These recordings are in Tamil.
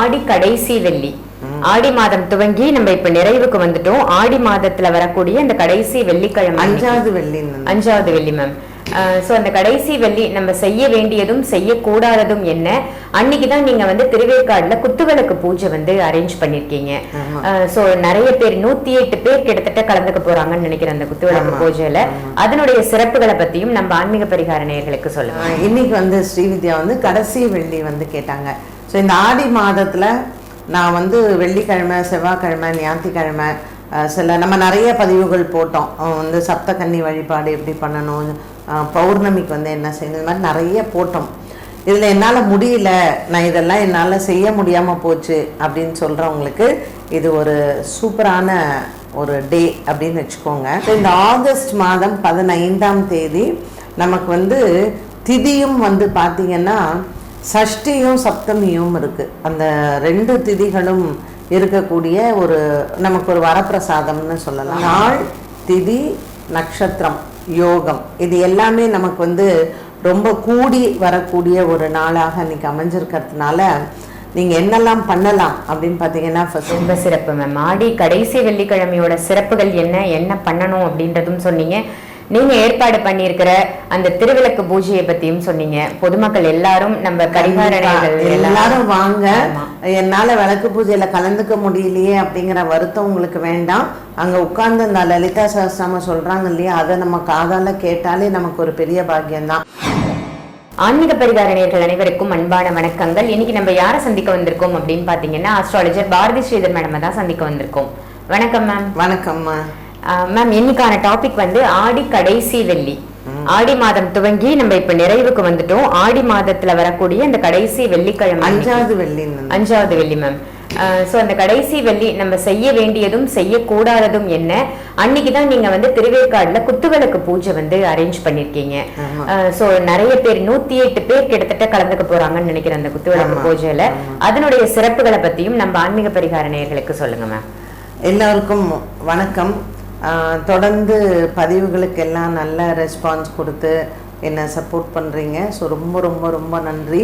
ஆடி கடைசி வெள்ளி. ஆடி மாதம் துவங்கி நம்ம இப்ப நிறைவுக்கு வந்துட்டோம். ஆடி மாதத்துல வரக்கூடிய அந்த கடைசி வெள்ளிக்கிழமை. அஞ்சாவது வெள்ளின்னு. அஞ்சாவது வெள்ளி மேம் சோ அந்த கடைசி வெள்ளி நம்ம செய்ய வேண்டியதும் செய்யக்கூடாததும் என்ன? அன்னைக்கு தான் நீங்க வந்து திருவேற்காடுல குத்துவிளக்கு பூஜை வந்து அரேஞ்ச் பண்ணிருக்கீங்க. சோ நிறைய பேர் நூத்தி எட்டு பேர் கிட்டத்தட்ட கலந்துக்க போறாங்கன்னு நினைக்கிறேன் அந்த குத்துவிளக்கு பூஜையில. அதனுடைய சிறப்புகளை பத்தியும் நம்ம ஆன்மீக பரிகார நேயர்களுக்கு சொல்லுங்க. ஆஹ் இன்னைக்கு வந்து ஸ்ரீவித்யா வந்து கடைசி வெள்ளி வந்து கேட்டாங்க. ஸோ இந்த ஆடி மாதத்துல நான் வந்து வெள்ளிக்கிழமை செவ்வாய்க்கிழமை ஞாயிற்றுக்கிழமை சில நம்ம நிறைய பதிவுகள் போட்டோம். வந்து சப்தகன்னி வழிபாடு எப்படி பண்ணணும் பௌர்ணமிக்கு வந்து என்ன செய்யணும்? இது மாதிரி நிறைய போட்டோம். இதில் என்னால் முடியல. நான் இதெல்லாம் என்னால் செய்ய முடியாமல் போச்சு அப்படின்னு சொல்கிறவங்களுக்கு இது ஒரு சூப்பரான ஒரு டே அப்படின்னு வச்சுக்கோங்க. இந்த ஆகஸ்ட் மாதம் பதினைந்தாம் தேதி நமக்கு வந்து திதியும் வந்து பார்த்திங்கன்னா சஷ்டியும் சப்தமியும் இருக்குது அந்த ரெண்டு திதிகளும் இருக்கக்கூடிய ஒரு நமக்கு ஒரு வரப்பிரசாதம்னு சொல்லலாம். நாள் திதி நட்சத்திரம். யோகம். இது எல்லாமே நமக்கு வந்து ரொம்ப கூடி வரக்கூடிய ஒரு நாளாக இன்றைக்கி அமைஞ்சிருக்கிறதுனால நீங்கள் என்னெல்லாம் பண்ணலாம் அப்படின்னு பார்த்தீங்கன்னா ஃபஸ்ட் ரொம்ப சிறப்பு மேம் ஆடி கடைசி வெள்ளிக்கிழமையோட சிறப்புகள் என்ன என்ன பண்ணணும் அப்படின்றதும் சொன்னீங்க. நீங்க ஏற்பாடு பண்ணியிருக்கிற அந்த திருவிளக்கு பூஜையை பத்தியும் சொன்னீங்க. பொதுமக்கள் எல்லாரும் நம்ம பரிகார நேயர்கள் எல்லாரும் வாங்க. என்னால விளக்கு பூஜையில கலந்துக்க முடியலையே அப்படிங்கிற வருத்தம் உங்களுக்கு வேண்டாம். அங்க உட்கார்ந்து இந்த லலிதா சஹஸ்ரநாமம் சொல்றாங்க இல்லையா? அதை நம்ம காதால கேட்டாலே நமக்கு ஒரு பெரிய பாக்கியம்தான். ஆன்மீக பரிகார நேயர்கள் அனைவருக்கும் அன்பான வணக்கங்கள். இன்னைக்கு நம்ம யாரை சந்திக்க வந்திருக்கோம் அப்படின்னு பாத்தீங்கன்னா ஆஸ்ட்ராலஜர் பாரதி ஸ்ரீதர் மேடம் தான் சந்திக்க வந்திருக்கோம். வணக்கம் மேம் வணக்கம்மா மேம் இன்னைக்கான டாபிக் வந்து ஆடி கடைசி வெள்ளி. ஆடி மாதம் துவங்கி நம்ம இப்ப நிறைவுக்கு வந்துட்டோம். ஆடி மாதத்துல வரக்கூடிய அந்த கடைசி வெள்ளிக்கிழமை. அஞ்சாவது வெள்ளின்னு அஞ்சாவது வெள்ளி மேம் சோ அந்த கடைசி வெள்ளி நம்ம செய்ய வேண்டியதும் செய்யக்கூடாததும் என்ன? அன்னைக்கு தான் நீங்க வந்து திருவேற்காடுல குத்துவிளக்கு பூஜை வந்து அரேஞ்ச் பண்ணிருக்கீங்க. சோ நிறைய பேர் நூத்தி எட்டு பேர் கிட்டத்தட்ட கலந்துக்க போறாங்கன்னு நினைக்கிறேன் அந்த குத்துவிளக்கு பூஜையில. அதனுடைய சிறப்புகளை பத்தியும் நம்ம ஆன்மீக பரிகார நேயர்களுக்கு சொல்லுங்க மேம் எல்லாருக்கும் வணக்கம். தொடர்ந்து பதிவுகளுக்கெல்லாம் நல்ல ரெஸ்பான்ஸ் கொடுத்து என்னை சப்போர்ட் பண்ணுறீங்க ஸோ ரொம்ப ரொம்ப ரொம்ப நன்றி.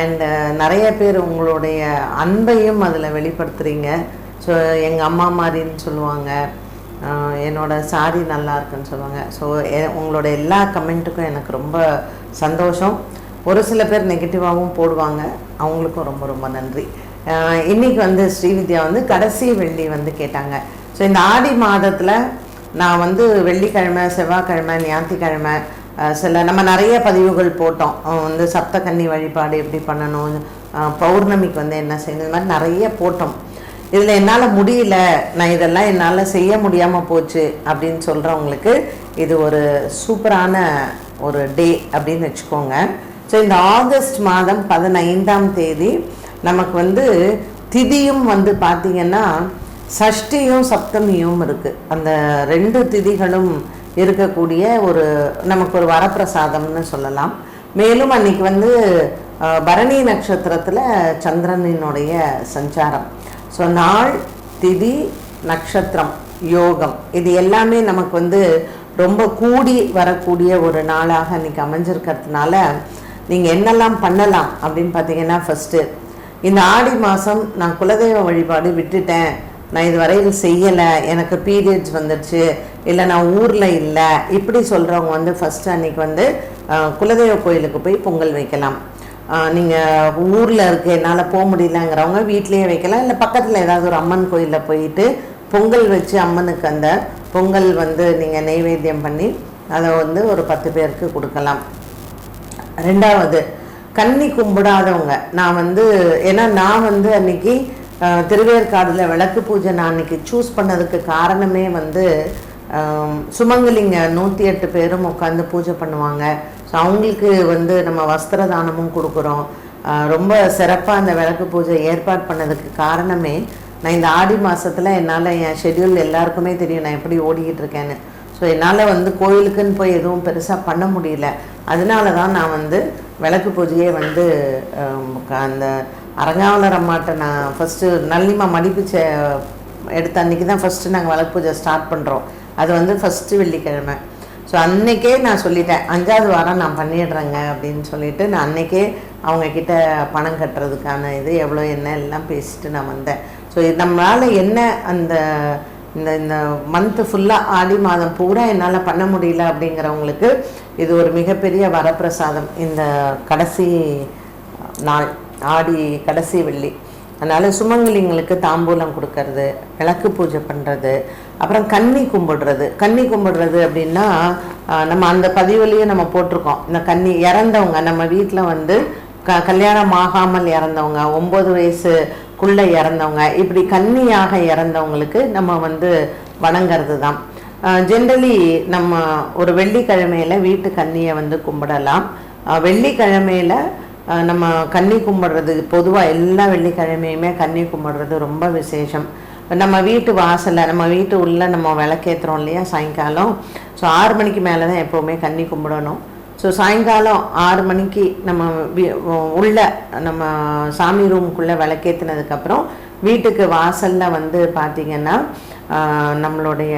அண்டு நிறைய பேர் உங்களுடைய அன்பையும் அதில் வெளிப்படுத்துகிறீங்க ஸோ எங்கள் அம்மா மாதிரின்னு சொல்லுவாங்க. என்னோடய என்னோட சாரி நல்லா இருக்குன்னு சொல்லுவாங்க. ஸோ உங்களோட எல்லா கமெண்ட்டுக்கும் எனக்கு ரொம்ப சந்தோஷம். ஒரு சில பேர் நெகட்டிவாகவும் போடுவாங்க. அவங்களுக்கும் ரொம்ப ரொம்ப நன்றி. இன்றைக்கி இன்னைக்கு வந்து ஸ்ரீவித்யா வந்து கடைசி வெள்ளி வந்து கேட்டாங்க. ஸோ இந்த ஆடி மாதத்தில் நான் வந்து வெள்ளிக்கிழமை செவ்வாய்க்கிழமை ஞாயிற்றுக்கிழமை சில நம்ம நிறைய பதிவுகள் போட்டோம். வந்து சப்தகன்னி வழிபாடு எப்படி பண்ணணும் பௌர்ணமிக்கு வந்து என்ன செய்யணும் இது மாதிரி நிறைய போட்டோம். இதில் என்னால் முடியல. நான் இதெல்லாம் என்னால் செய்ய முடியாமல் போச்சு அப்படின்னு சொல்கிறவங்களுக்கு இது ஒரு சூப்பரான ஒரு டே அப்படின்னு வச்சுக்கோங்க. ஸோ இந்த ஆகஸ்ட் மாதம் பதினைந்தாம் தேதி நமக்கு வந்து திதியும் வந்து பார்த்திங்கன்னா சஷ்டியும் சப்தமியும் இருக்குது அந்த ரெண்டு திதிகளும் இருக்கக்கூடிய ஒரு நமக்கு ஒரு வரப்பிரசாதம்னு சொல்லலாம். மேலும் அன்னைக்கு வந்து பரணி நட்சத்திரத்தில் சந்திரனினுடைய சஞ்சாரம். ஸோ நாள் திதி நட்சத்திரம் யோகம். இது எல்லாமே நமக்கு வந்து ரொம்ப கூடி வரக்கூடிய ஒரு நாளாக இன்னைக்கு அமைஞ்சிருக்கிறதுனால நீங்கள் என்னெல்லாம் பண்ணலாம் அப்படின்னு பார்த்தீங்கன்னா ஃபஸ்ட்டு இந்த ஆடி மாதம் நான் குலதெய்வ வழிபாடு விட்டுட்டேன். நான் இதுவரையில் செய்யலை எனக்கு பீரியட்ஸ் வந்துடுச்சு இல்லை நான் ஊரில் இல்லை இப்படி சொல்கிறவங்க வந்து ஃபஸ்ட்டு அன்றைக்கி வந்து குலதெய்வ கோயிலுக்கு போய் பொங்கல் வைக்கலாம். நீங்கள் ஊரில் இருக்க என்னால் போக முடியலங்கிறவங்க வீட்லேயே வைக்கலாம் இல்லை பக்கத்தில் ஏதாவது ஒரு அம்மன் கோயிலில் போயிட்டு பொங்கல் வச்சு அம்மனுக்கு அந்த பொங்கல் வந்து நீங்கள் நெய்வேத்தியம் பண்ணி அதை வந்து ஒரு பத்து பேருக்கு கொடுக்கலாம். ரெண்டாவது கன்னி கும்பிடாதவங்க. நான் வந்து ஏன்னா நான் வந்து அன்னைக்கு திருவேற்காடில் விளக்கு பூஜை நான் அன்றைக்கி சூஸ் பண்ணதுக்கு காரணமே வந்து சுமங்கலிங்க நூற்றி எட்டு பேரும் உட்காந்து பூஜை பண்ணுவாங்க. ஸோ அவங்களுக்கு வந்து நம்ம வஸ்திர தானமும் கொடுக்குறோம் ரொம்ப சிறப்பாக அந்த விளக்கு பூஜை ஏற்பாடு பண்ணதுக்கு காரணமே நான் இந்த ஆடி மாதத்தில் என்னால் என் ஷெடியூல் எல்லாருக்குமே தெரியும் நான் எப்படி ஓடிக்கிட்டு இருக்கேன்னு. ஸோ என்னால் வந்து கோயிலுக்குன்னு போய் எதுவும் பெருசாக பண்ண முடியல. அதனால தான் நான் வந்து விளக்கு பூஜையே வந்து அந்த அரங்காவலர் அம்மாட்ட நான் ஃபஸ்ட்டு நல்லிமா மடிப்பு சே எடுத்த அன்றைக்கி தான் ஃபஸ்ட்டு நாங்கள் வழக்கு பூஜை ஸ்டார்ட் பண்ணுறோம் அது வந்து ஃபஸ்ட்டு வெள்ளிக்கிழமை. ஸோ அன்னைக்கே நான் சொல்லிட்டேன் அஞ்சாவது வாரம் நான் பண்ணிடுறேங்க அப்படின்னு சொல்லிட்டு நான் அன்றைக்கே அவங்கக்கிட்ட பணம் கட்டுறதுக்கான இது எவ்வளோ என்ன எல்லாம் பேசிட்டு நான் வந்தேன். ஸோ நம்மளால் என்ன அந்த இந்த இந்த மந்த்து ஃபுல்லாக ஆடி மாதம் பூரா என்னால் பண்ண முடியல அப்படிங்கிறவங்களுக்கு இது ஒரு மிகப்பெரிய வரப்பிரசாதம். இந்த கடைசி நாள். ஆடி கடைசி வெள்ளி. அதனால் சுமங்கலிங்களுக்கு தாம்பூலம் கொடுக்கறது விளக்கு பூஜை பண்ணுறது அப்புறம் கன்னி கும்பிடுறது. கன்னி கும்பிடுறது அப்படின்னா நம்ம அந்த பதிவுலேயே நம்ம போட்டிருக்கோம். இந்த கன்னி இறந்தவங்க நம்ம வீட்டில் வந்து க கல்யாணம் ஆகாமல் இறந்தவங்க ஒம்பது வயசுக்குள்ளே இறந்தவங்க இப்படி கன்னியாக இறந்தவங்களுக்கு நம்ம வந்து வணங்கிறது தான் ஜென்ரலி நம்ம ஒரு வெள்ளிக்கிழமையில வீட்டு கன்னியை வந்து கும்பிடலாம். வெள்ளிக்கிழமையில் வெள்ளிக்கிழமையில நம்ம கன்னி கும்பிட்றது பொதுவாக எல்லா வெள்ளிக்கிழமையுமே கன்னி கும்பிடுறது ரொம்ப விசேஷம். நம்ம வீட்டு வாசலில் நம்ம வீட்டு உள்ள நம்ம விளக்கேற்றுறோம் இல்லையா சாயங்காலம். ஸோ ஆறு மணிக்கு மேலே தான் எப்போவுமே கன்னி கும்பிடணும். ஸோ சாயங்காலம் ஆறு மணிக்கு நம்ம வீ- உள்ள நம்ம சாமி ரூமுக்குள்ளே விளக்கேற்றினதுக்கப்புறம் வீட்டுக்கு வாசலில் வந்து பார்த்திங்கன்னா நம்மளுடைய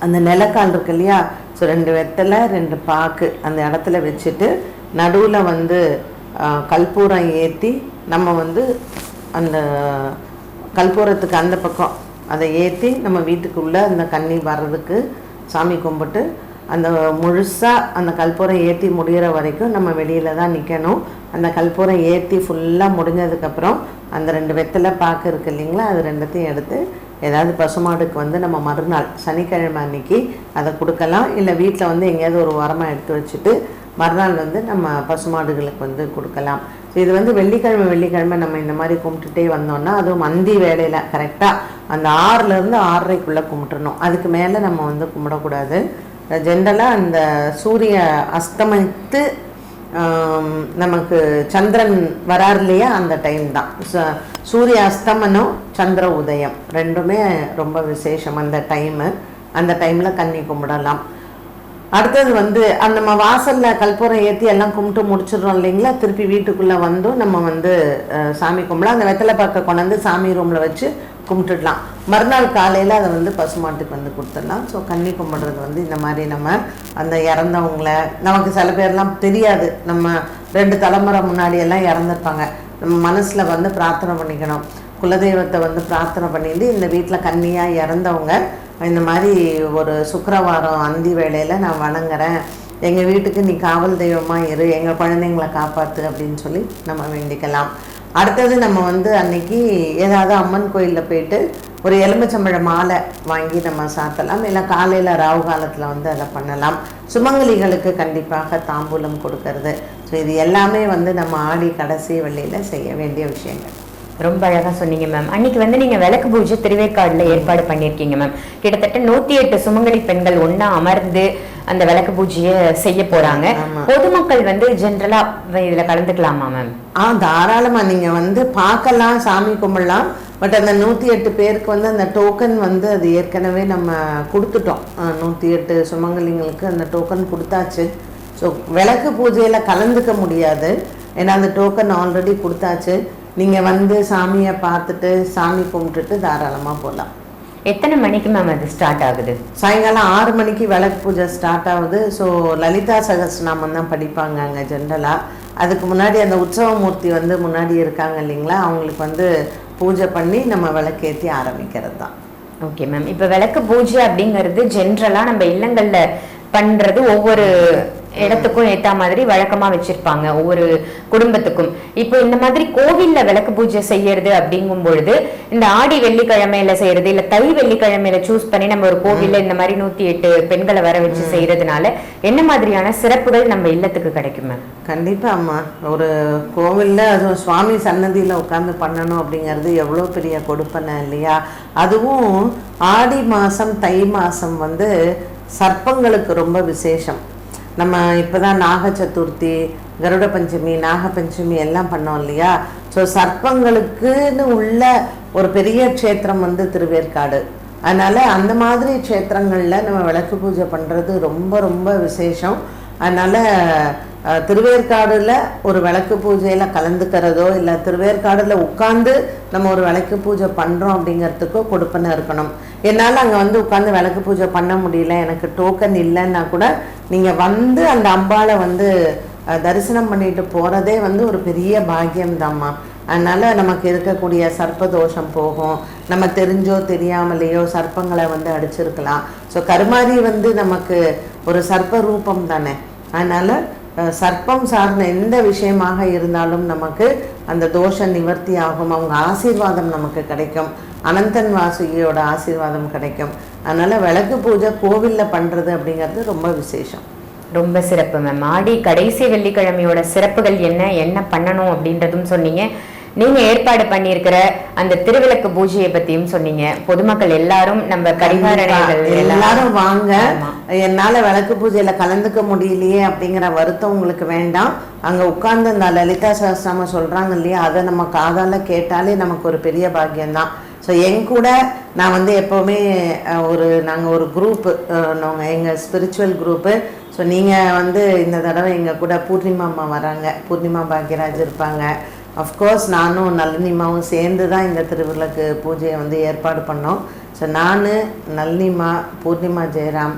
அந்த நிலக்கால் இருக்கு இல்லையா ஸோ ரெண்டு வெத்தலை ரெண்டு பாக்கு அந்த இடத்துல வச்சுட்டு நடுவில் வந்து கற்பூரம் ஏற்றி நம்ம வந்து அந்த கற்பூரத்துக்கு அந்த பக்கம் அதை ஏற்றி நம்ம வீட்டுக்குள்ளே அந்த கண்ணி வர்றதுக்கு சாமி கும்பிட்டு அந்த முழுசாக அந்த கற்பூரம் ஏற்றி முடிகிற வரைக்கும் நம்ம வெளியில் தான் நிற்கணும் அந்த கற்பூரம் ஏற்றி ஃபுல்லாக முடிஞ்சதுக்கப்புறம் அந்த ரெண்டு வெத்தலை பாக்கு இருக்கு இல்லைங்களா அது ரெண்டுத்தையும் எடுத்து ஏதாவது பசுமாடுக்கு வந்து நம்ம மறுநாள் சனிக்கிழமை அன்னைக்கு அதை கொடுக்கலாம். இல்லை வீட்டில் வந்து எங்கேயாவது ஒரு உரமாக எடுத்து வச்சுட்டு மறுநாள் வந்து நம்ம பசுமாடுகளுக்கு வந்து கொடுக்கலாம். ஸோ இது வந்து வெள்ளிக்கிழமை வெள்ளிக்கிழமை நம்ம இந்த மாதிரி கும்பிட்டுட்டே வந்தோம்னா அதுவும் மந்தி வேலையில் கரெக்டாக அந்த ஆறுலேருந்து ஆறரைக்குள்ளே கும்பிட்டுறணும். அதுக்கு மேலே நம்ம வந்து கும்பிடக்கூடாது. ஜென்ரலாக அந்த சூரிய அஸ்தமித்து நமக்கு சந்திரன் வரார் இல்லையா அந்த டைம் தான். ச- சூரிய அஸ்தமனம் சந்திர உதயம். ரெண்டுமே ரொம்ப விசேஷம் அந்த டைமு அந்த டைமில் கன்னி கும்பிடலாம். அடுத்தது வந்து அந்த நம்ம வாசலில் கற்பூரம் ஏற்றி எல்லாம் கும்பிட்டு முடிச்சிடுறோம் இல்லைங்களா? திருப்பி வீட்டுக்குள்ளே வந்தும் நம்ம வந்து சாமி கும்பிடலாம். அந்த வெத்தலை பார்க்க கொண்டாந்து சாமி ரூமில் வச்சு கும்பிட்டுடலாம். மறுநாள் காலையில் அதை வந்து பசுமாட்டுக்கு வந்து கொடுத்துடலாம். ஸோ கன்னி கும்பிட்றது வந்து இந்த மாதிரி நம்ம அந்த இறந்தவங்கள நமக்கு சில பேர்லாம் தெரியாது. நம்ம ரெண்டு தலைமுறை முன்னாடி எல்லாம் இறந்துருப்பாங்க. நம்ம மனசில் வந்து பிரார்த்தனை பண்ணிக்கணும். குலதெய்வத்தை வந்து பிரார்த்தனை பண்ணிட்டு இந்த வீட்டில் கன்னியாக இறந்தவங்க இந்த மாதிரி ஒரு சுக்கரவாரம் அந்தி வேளையில் நான் வணங்குறேன். எங்கள் வீட்டுக்கு நீ காவல் தெய்வமாக இரு எங்கள் குழந்தைங்களை காப்பாற்று அப்படின்னு சொல்லி நம்ம வேண்டிக்கலாம். அடுத்தது நம்ம வந்து அன்னைக்கு ஏதாவது அம்மன் கோயிலில் போயிட்டு ஒரு எலுமிச்சம்பழ மாலை வாங்கி நம்ம சாத்தலாம் இல்லை காலையில் ராவு காலத்தில் வந்து அதை பண்ணலாம். சுமங்கலிகளுக்கு கண்டிப்பாக தாம்பூலம் கொடுக்கறது. ஸோ இது எல்லாமே வந்து நம்ம ஆடி கடைசி வெள்ளியில் செய்ய வேண்டிய விஷயங்கள். ரொம்ப அழகா சொன்னீங்க மேம் அன்னைக்கு வந்து நீங்க விளக்கு பூஜை திருவேற்காடுல ஏற்பாடு பண்ணிருக்கீங்க மேம் கிட்டத்தட்ட நூத்தி எட்டு சுமங்கலி பெண்கள் ஒண்ணா அமர்ந்து அந்த விளக்கு பூஜையை செய்ய போறாங்க. ஆமா. பொதுமக்கள் வந்து ஜென்ரலா இதுல கலந்துக்கலாமா மேம் ஆ தாராளமாக நீங்கள் வந்து பார்க்கலாம் சாமி கும்பிடலாம். பட் அந்த நூற்றி எட்டு பேருக்கு வந்து அந்த டோக்கன் வந்து அது ஏற்கனவே நம்ம கொடுத்துட்டோம். நூற்றி எட்டு சுமங்கலிங்களுக்கு அந்த டோக்கன் கொடுத்தாச்சு. ஸோ விளக்கு பூஜையில் கலந்துக்க முடியாது. ஏன்னா அந்த டோக்கன் ஆல்ரெடி கொடுத்தாச்சு. நீங்கள் வந்து சாமியை பார்த்துட்டு சாமி கும்பிட்டுட்டு தாராளமாக போகலாம் எத்தனை மணிக்கு மேம் அது ஸ்டார்ட் ஆகுது? சாயங்காலம் ஆறு மணிக்கு விளக்கு பூஜை ஸ்டார்ட் ஆகுது. ஸோ லலிதா சகஸ்ரநாமம் தான் படிப்பாங்க அங்கே ஜென்ரலாக அதுக்கு முன்னாடி அந்த உற்சவமூர்த்தி வந்து முன்னாடி இருக்காங்க இல்லைங்களா? அவங்களுக்கு வந்து பூஜை பண்ணி நம்ம விளக்கேற்றி ஆரம்பிக்கிறது தான் ஓகே மேம் இப்ப விளக்கு பூஜை அப்படிங்கிறது ஜென்ரலா நம்ம இல்லங்கள்ல பண்றது ஒவ்வொரு இடத்துக்கும் ஏத்த மாதிரி வழக்கமா வச்சிருப்பாங்க ஒவ்வொரு குடும்பத்துக்கும். இப்போ இந்த மாதிரி கோவில்ல விளக்கு பூஜை செய்யறது அப்படிங்கும் பொழுது இந்த ஆடி வெள்ளிக்கிழமையில செய்யறது இல்ல தை வெள்ளிக்கிழமையில சூஸ் பண்ணி நம்ம ஒரு கோவில்ல இந்த மாதிரி நூத்தி எட்டு பெண்களை வர வச்சு செய்யறதுனால என்ன மாதிரியான சிறப்புகள் நம்ம இல்லத்துக்கு கிடைக்கும் மேம்? கண்டிப்பாக அம்மா. ஒரு கோவிலில் அதுவும் சுவாமி சன்னதியில் உட்காந்து பண்ணணும் அப்படிங்கிறது எவ்வளோ பெரிய கொடுப்பனை இல்லையா? அதுவும் ஆடி மாதம் தை மாதம் வந்து சர்ப்பங்களுக்கு ரொம்ப விசேஷம். நம்ம இப்போ தான் நாக சதுர்த்தி கருட பஞ்சமி நாக பஞ்சமி எல்லாம் பண்ணோம் இல்லையா? ஸோ சர்ப்பங்களுக்குன்னு உள்ள ஒரு பெரிய க்ஷேத்திரம் வந்து திருவேற்காடு. அதனால் அந்த மாதிரி க்ஷேத்திரங்களில் நம்ம விளக்கு பூஜை பண்ணுறது ரொம்ப ரொம்ப விசேஷம். அதனால் திருவேற்காடுல ஒரு விளக்கு பூஜையில் கலந்துக்கிறதோ இல்லை திருவேற்காடுல உட்காந்து நம்ம ஒரு விளக்கு பூஜை பண்ணுறோம் அப்படிங்கிறதுக்கோ கொடுப்பனை இருக்கணும். என்னால் அங்கே வந்து உட்காந்து விளக்கு பூஜை பண்ண முடியல. எனக்கு டோக்கன் இல்லைன்னா கூட நீங்கள் வந்து அந்த அம்பாளை வந்து தரிசனம் பண்ணிட்டு போகிறதே வந்து ஒரு பெரிய பாக்கியம்தாம்மா. அதனால் நமக்கு இருக்கக்கூடிய சர்ப்ப தோஷம் போகும். நம்ம தெரிஞ்சோ தெரியாமலேயோ சர்ப்பங்களை வந்து அடிச்சிருக்கலாம். ஸோ கருமாரி வந்து நமக்கு ஒரு சர்ப்ப ரூபம் தானே. அதனால் சர்ப்பம் சார்ந்த எந்த விஷயமாக இருந்தாலும் நமக்கு அந்த தோஷம் நிவர்த்தி ஆகும் அவங்க ஆசீர்வாதம் நமக்கு கிடைக்கும். அனந்தன் வாசுகியோட ஆசீர்வாதம் கிடைக்கும். அதனால் விளக்கு பூஜை கோவிலில் பண்ணுறது அப்படிங்கிறது ரொம்ப விசேஷம். ரொம்ப சிறப்பு மேம் ஆடி கடைசி வெள்ளிக்கிழமையோட சிறப்புகள் என்ன என்ன பண்ணணும் அப்படின்றதும் சொன்னீங்க. நீங்க ஏற்பாடு பண்ணியிருக்கிற அந்த திருவிளக்கு பூஜையை பத்தியும் சொன்னீங்க. பொதுமக்கள் எல்லாரும் நம்ம கரிகாரணைகள் எல்லாரும் வாங்க. என்னால விளக்கு பூஜையில கலந்துக்க முடியலையே அப்படிங்கிற வருத்தம் உங்களுக்கு வேண்டாம். அங்க உட்கார்ந்து இந்த லலிதா சஹஸ்ரம சொல்றாங்க இல்லையா? அதை நம்ம காதால கேட்டாலே நமக்கு ஒரு பெரிய பாக்கியம்தான். ஸோ என் கூட நான் வந்து எப்போவுமே ஒரு நாங்கள் ஒரு குரூப்பு நாங்கள் எங்கள் ஸ்பிரிச்சுவல் குரூப்பு ஸோ நீங்கள் வந்து இந்த தடவை எங்கள் கூட பூர்ணிமா அம்மா வராங்க. பூர்ணிமா பாக்யராஜ் இருப்பாங்க. அஃப்கோர்ஸ் நானும் நளினிமாவும் சேர்ந்து தான் இந்த திருவிளக்கு பூஜையை வந்து ஏற்பாடு பண்ணோம். ஸோ நான் நளினிமா பூர்ணிமா ஜெயராம்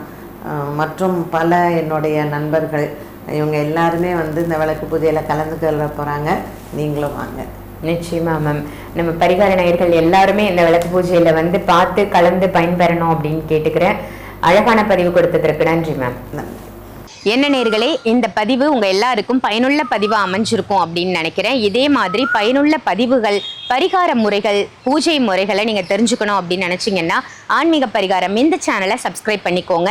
மற்றும் பல என்னுடைய நண்பர்கள் இவங்க எல்லாருமே வந்து இந்த விளக்கு பூஜையில் கலந்துக்க போகிறாங்க நீங்களும் வாங்க. நிச்சயமா மேம் நம்ம பரிகார நேயர்கள் எல்லாருமே இந்த விளக்கு பூஜையில வந்து பார்த்து கலந்து பயன்பெறணும் அப்படின்னு கேட்டுக்கிறேன். அழகான பதிவு கொடுத்ததற்கு நன்றி மேம் நன்றி. என்ன நேர்களே இந்த பதிவு உங்கள் எல்லாருக்கும் பயனுள்ள பதிவாக அமைஞ்சிருக்கும் அப்படின்னு நினைக்கிறேன். இதே மாதிரி பயனுள்ள பதிவுகள் பரிகார முறைகள் பூஜை முறைகளை நீங்கள் தெரிஞ்சுக்கணும் அப்படின்னு நினச்சிங்கன்னா ஆன்மீக பரிகாரம் இந்த சேனலை சப்ஸ்கிரைப் பண்ணிக்கோங்க.